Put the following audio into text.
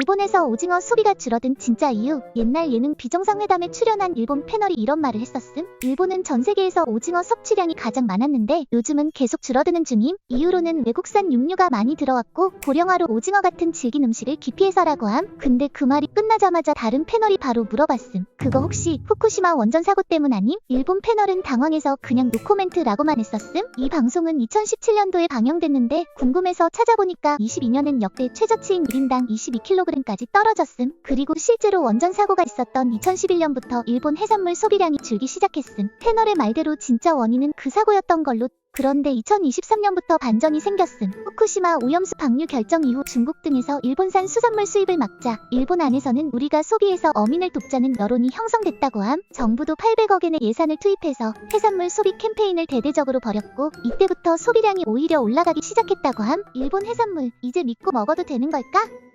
일본에서 오징어 소비가 줄어든 진짜 이유 옛날 예능 비정상회담에 출연한 일본 패널이 이런 말을 했었음. 일본은 전 세계에서 오징어 섭취량이 가장 많았는데 요즘은 계속 줄어드는 중임. 이유로는 외국산 육류가 많이 들어왔고 고령화로 오징어 같은 질긴 음식을 기피해서라고 함. 근데 그 말이 끝나자마자 다른 패널이 바로 물어봤음. 그거 혹시 후쿠시마 원전 사고 때문 아님? 일본 패널은 당황해서 그냥 노코멘트라고만 했었음. 이 방송은 2017년도에 방영됐는데 궁금해서 찾아보니까 22년엔 역대 최저치인 1인당 22kg 까지 떨어졌음. 그리고 실제로 원전 사고가 있었던 2011년부터 일본 해산물 소비량이 줄기 시작했음. 패널의 말대로 진짜 원인은 그 사고였던 걸로 그런데 2023년부터 반전이 생겼음. 후쿠시마 오염수 방류 결정 이후 중국 등에서 일본산 수산물 수입을 막자 일본 안에서는 우리가 소비해서 어민을 돕자는 여론이 형성됐다고 함. 정부도 800억엔의 예산을 투입해서 해산물 소비 캠페인을 대대적으로 벌였고 이때부터 소비량이 오히려 올라가기 시작했다고 함. 일본 해산물 이제 믿고 먹어도 되는 걸까?